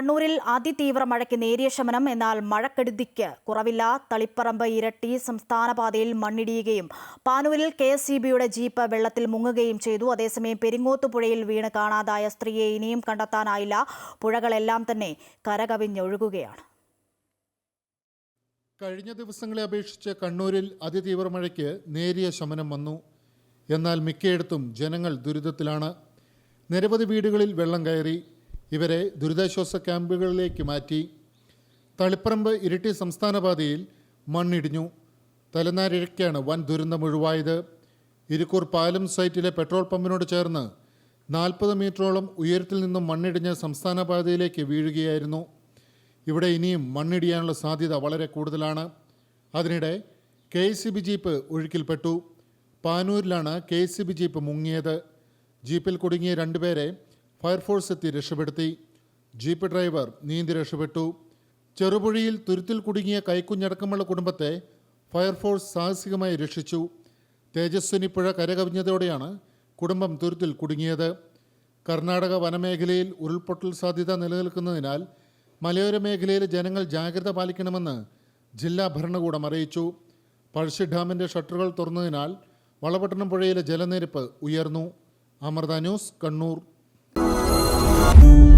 കണ്ണൂരിൽ അതിതീവ്ര മഴയ്ക്ക് നേരിയ ശമനം. എന്നാൽ മഴക്കെടുതിക്ക് കുറവില്ല. തളിപ്പറമ്പ് ഇരട്ടി സംസ്ഥാനപാതയിൽ മണ്ണിടിയുകയും പാനൂരിൽ കെ എസ് ജീപ്പ് വെള്ളത്തിൽ മുങ്ങുകയും ചെയ്തു. അതേസമയം പെരിങ്ങോത്ത് പുഴയിൽ വീണ് കാണാതായ സ്ത്രീയെ ഇനിയും കണ്ടെത്താനായില്ല. പുഴകളെല്ലാം തന്നെ കരകവിഞ്ഞൊഴുകുകയാണ്. കഴിഞ്ഞ ദിവസങ്ങളെ അപേക്ഷിച്ച് കണ്ണൂരിൽ അതിതീവ്ര മഴയ്ക്ക് നേരിയ ശമനം വന്നു. എന്നാൽ മിക്കയിടത്തും ജനങ്ങൾ ദുരിതത്തിലാണ്. നിരവധി വീടുകളിൽ വെള്ളം കയറി. ഇവരെ ദുരിതാശ്വാസ ക്യാമ്പുകളിലേക്ക് മാറ്റി തളിപ്പറമ്പ് ഇരിട്ടി സംസ്ഥാന പാതയിൽ മണ്ണിടിഞ്ഞു. തലനാരിഴയ്ക്കാണ് വൻ ദുരന്തം ഒഴിവായത്. ഇരിക്കൂർ പാലം സൈറ്റിലെ പെട്രോൾ പമ്പിനോട് ചേർന്ന് നാൽപ്പത് മീറ്ററോളം ഉയരത്തിൽ നിന്നും മണ്ണിടിഞ്ഞ് സംസ്ഥാന പാതയിലേക്ക് വീഴുകയായിരുന്നു. ഇവിടെ ഇനിയും മണ്ണിടിയാനുള്ള സാധ്യത വളരെ കൂടുതലാണ്. അതിനിടെ കെ സി ബി ജീപ്പ് ഒഴുക്കിൽപ്പെട്ടു. പാനൂരിലാണ് കെ സി ബി ജീപ്പ് മുങ്ങിയത്. ജീപ്പിൽ കുടുങ്ങിയ രണ്ടുപേരെ ഫയർഫോഴ്സ് എത്തി രക്ഷപ്പെടുത്തി. ജീപ്പ് ഡ്രൈവർ നീന്തി രക്ഷപ്പെട്ടു. ചെറുപുഴയിൽ തുരുത്തിൽ കുടുങ്ങിയ കൈക്കുഞ്ഞടക്കമുള്ള കുടുംബത്തെ ഫയർഫോഴ്സ് സാഹസികമായി രക്ഷിച്ചു. തേജസ്വിനി പുഴ കരകവിഞ്ഞതോടെയാണ് കുടുംബം തുരുത്തിൽ കുടുങ്ങിയത്. കർണാടക വനമേഖലയിൽ ഉരുൾപൊട്ടൽ സാധ്യത നിലനിൽക്കുന്നതിനാൽ മലയോര മേഖലയിലെ ജനങ്ങൾ ജാഗ്രത പാലിക്കണമെന്ന് ജില്ലാ ഭരണകൂടം അറിയിച്ചു. പഴശ്ശി ഡാമിന്റെ ഷട്ടറുകൾ തുറന്നതിനാൽ വളപട്ടണം പുഴയിലെ ജലനിരപ്പ് ഉയർന്നു. അമൃത ന്യൂസ് കണ്ണൂർ. Música